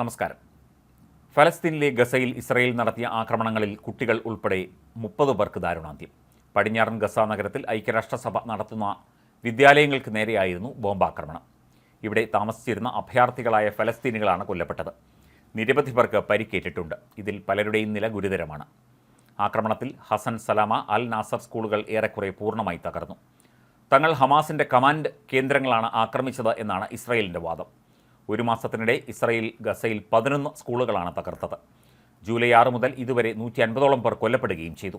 നമസ്കാരം. ഫലസ്തീനിലെ ഗസയിൽ ഇസ്രയേൽ നടത്തിയ ആക്രമണങ്ങളിൽ കുട്ടികൾ ഉൾപ്പെടെ മുപ്പത് പേർക്ക് ദാരുണാന്ത്യം. പടിഞ്ഞാറൻ ഗസ നഗരത്തിൽ ഐക്യരാഷ്ട്രസഭ നടത്തുന്ന വിദ്യാലയങ്ങൾക്ക് നേരെയായിരുന്നു ബോംബാക്രമണം. ഇവിടെ താമസിച്ചിരുന്ന അഭയാർത്ഥികളായ ഫലസ്തീനികളാണ് കൊല്ലപ്പെട്ടത്. നിരവധി പേർക്ക് പരിക്കേറ്റിട്ടുണ്ട്. ഇതിൽ പലരുടെയും നില ഗുരുതരമാണ്. ആക്രമണത്തിൽ ഹസൻ സലാമ അൽ നാസർ സ്കൂളുകൾ ഏറെക്കുറെ പൂർണമായി തകർന്നു. തങ്ങൾ ഹമാസിന്റെ കമാൻഡ് കേന്ദ്രങ്ങളാണ് ആക്രമിച്ചത് എന്നാണ് ഇസ്രയേലിന്റെ വാദം. ഒരു മാസത്തിനിടെ ഇസ്രയേൽ ഗസയിൽ പതിനൊന്ന് സ്കൂളുകളാണ് തകർത്തത്. ജൂലൈ ആറ് മുതൽ ഇതുവരെ നൂറ്റി അൻപതോളം പേർ കൊല്ലപ്പെടുകയും ചെയ്തു.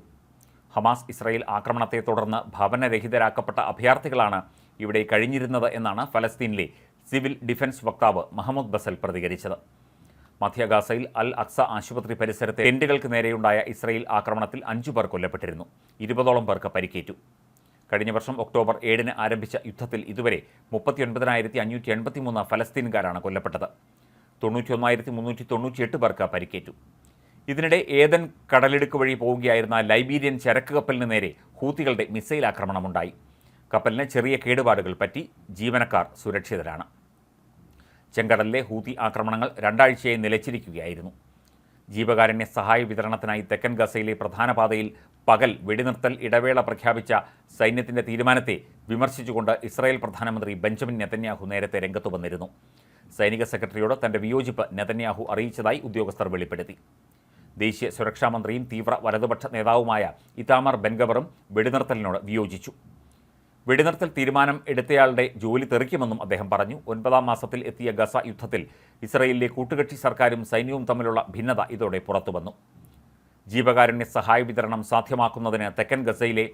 ഹമാസ് ഇസ്രയേൽ ആക്രമണത്തെ തുടർന്ന് ഭവനരഹിതരാക്കപ്പെട്ട അഭയാർത്ഥികളാണ് ഇവിടെ കഴിഞ്ഞിരുന്നത് എന്നാണ് ഫലസ്തീനിലെ സിവിൽ ഡിഫൻസ് വക്താവ് മഹമ്മദ് ബസൽ പ്രതികരിച്ചത്. മധ്യ ഗാസയിൽ അൽ അക്സ ആശുപത്രി പരിസരത്തെ ടെന്റുകൾക്ക് നേരെയുണ്ടായ ഇസ്രയേൽ ആക്രമണത്തിൽ അഞ്ചു പേർ കൊല്ലപ്പെട്ടിരുന്നു. ഇരുപതോളം പേർക്ക് പരിക്കേറ്റു. കഴിഞ്ഞ വർഷം ഒക്ടോബർ ഏഴിന് ആരംഭിച്ച യുദ്ധത്തിൽ ഇതുവരെ മുപ്പത്തിയൊൻപതിനായിരത്തി അഞ്ഞൂറ്റി എൺപത്തി മൂന്ന് ഫലസ്തീൻകാരാണ് കൊല്ലപ്പെട്ടത്. തൊണ്ണൂറ്റിയൊന്നായിരത്തി മുന്നൂറ്റി തൊണ്ണൂറ്റിയെട്ട് പേർക്ക് പരിക്കേറ്റു. ഇതിനിടെ ഏതൻ കടലിടുക്ക് വഴി പോവുകയായിരുന്ന ലൈബീരിയൻ ചരക്ക് കപ്പലിന് നേരെ ഹൂത്തികളുടെ മിസൈൽ ആക്രമണമുണ്ടായി. കപ്പലിന് ചെറിയ കേടുപാടുകൾ പറ്റി ജീവനക്കാർ സുരക്ഷിതരാണ്. ചെങ്കടലിലെ ഹൂതി ആക്രമണങ്ങൾ രണ്ടാഴ്ചയായി നിലച്ചിരിക്കുകയായിരുന്നു. ജീവകാരുണ്യ സഹായ വിതരണത്തിനായി തെക്കൻ ഗസയിലെ പ്രധാന പാതയിൽ പകൽ വെടിനിർത്തൽ ഇടവേള പ്രഖ്യാപിച്ച സൈന്യത്തിന്റെ തീരുമാനത്തെ വിമർശിച്ചുകൊണ്ട് ഇസ്രായേൽ പ്രധാനമന്ത്രി ബെഞ്ചമിൻ നെതന്യാഹു നേരത്തെ രംഗത്തു വന്നിരുന്നു. സൈനിക സെക്രട്ടറിയോട് തന്റെ വിയോജിപ്പ് നെതന്യാഹു അറിയിച്ചതായി ഉദ്യോഗസ്ഥർ വെളിപ്പെടുത്തി. ദേശീയ സുരക്ഷാ മന്ത്രിയും തീവ്ര വലതുപക്ഷ നേതാവുമായ ഇതാമർ ബെൻഗബറും വെടിനിർത്തലിനോട് വിയോജിച്ചു. വെടിനിർത്തൽ തീരുമാനം എടുത്തയാളുടെ ജോലി തെറിക്കുമെന്നും അദ്ദേഹം പറഞ്ഞു. ഒൻപതാം മാസത്തിൽ എത്തിയ ഗസ യുദ്ധത്തിൽ ഇസ്രയേലിലെ കൂട്ടുകക്ഷി സർക്കാരും സൈന്യവും തമ്മിലുള്ള ഭിന്നത ഇതോടെ പുറത്തുവന്നു. ജീവകാരുണ്യ സഹായ വിതരണം സാധ്യമാക്കുന്നതിന് തെക്കൻ ഗസയിലെ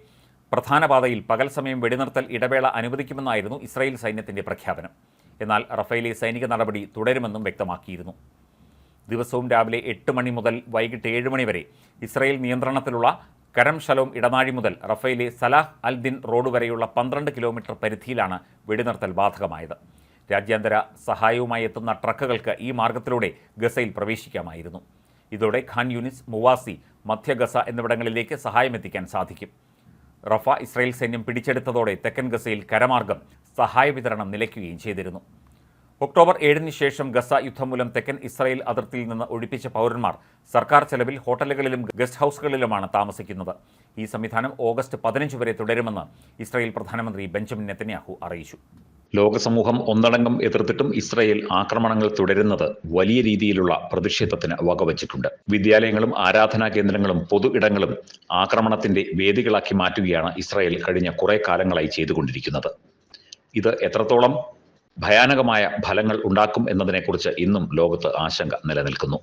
പ്രധാന പാതയിൽ പകൽ സമയം വെടിനിർത്തൽ ഇടവേള അനുവദിക്കുമെന്നായിരുന്നു ഇസ്രായേൽ സൈന്യത്തിന്റെ പ്രഖ്യാപനം. എന്നാൽ റഫേലെ സൈനിക നടപടി തുടരുമെന്നും വ്യക്തമാക്കിയിരുന്നു. ദിവസവും രാവിലെ എട്ട് മണി മുതൽ വൈകിട്ട് ഏഴ് മണി വരെ ഇസ്രായേൽ നിയന്ത്രണത്തിലുള്ള കരം ഷലോം ഇടനാഴി മുതൽ റഫേലെ സലാഹ് അൽ ദിൻ റോഡ് വരെയുള്ള പന്ത്രണ്ട് കിലോമീറ്റർ പരിധിയിലാണ് വെടിനിർത്തൽ ബാധകമായത്. രാജ്യാന്തര സഹായവുമായി എത്തുന്ന ട്രക്കുകൾക്ക് ഈ മാർഗത്തിലൂടെ ഗസയിൽ പ്രവേശിക്കാമായിരുന്നു. ഇതോടെ ഖാൻ യൂനിസ് മുവാസി മധ്യഗസ എന്നിവിടങ്ങളിലേക്ക് സഹായമെത്തിക്കാൻ സാധിക്കും. റഫ ഇസ്രായേൽ സൈന്യം പിടിച്ചെടുത്തതോടെ തെക്കൻ ഗസയിൽ കരമാർഗം സഹായ വിതരണം നിലയ്ക്കുകയും ചെയ്തിരുന്നു. ഒക്ടോബർ ഏഴിന് ശേഷം ഗസ യുദ്ധം മൂലം തെക്കൻ ഇസ്രായേൽ അതിർത്തിയിൽ നിന്ന് ഒഴിപ്പിച്ച പൗരന്മാർ സർക്കാർ ചെലവിൽ ഹോട്ടലുകളിലും ഗസ്റ്റ് ഹൗസുകളിലുമാണ് താമസിക്കുന്നത്. ഈ സംവിധാനം ഓഗസ്റ്റ് പതിനഞ്ച് വരെ തുടരുമെന്ന് ഇസ്രായേൽ പ്രധാനമന്ത്രി ബെഞ്ചമിൻ നെത്തന്യാഹു അറിയിച്ചു. ലോകസമൂഹം ഒന്നടങ്കം എതിർത്തിട്ടും ഇസ്രയേൽ ആക്രമണങ്ങൾ തുടരുന്നത് വലിയ രീതിയിലുള്ള പ്രതിഷേധത്തിന് വകവച്ചിട്ടുണ്ട്. വിദ്യാലയങ്ങളും ആരാധനാ കേന്ദ്രങ്ങളും പൊതു ഇടങ്ങളും ആക്രമണത്തിന്റെ വേദികളാക്കി മാറ്റുകയാണ് ഇസ്രയേൽ കഴിഞ്ഞ കുറെ കാലങ്ങളായി ചെയ്തുകൊണ്ടിരിക്കുന്നത്. ഇത് എത്രത്തോളം ഭയാനകമായ ഫലങ്ങൾ ഉണ്ടാക്കും എന്നതിനെക്കുറിച്ച് ഇന്നും ലോകത്ത് ആശങ്ക നിലനിൽക്കുന്നു.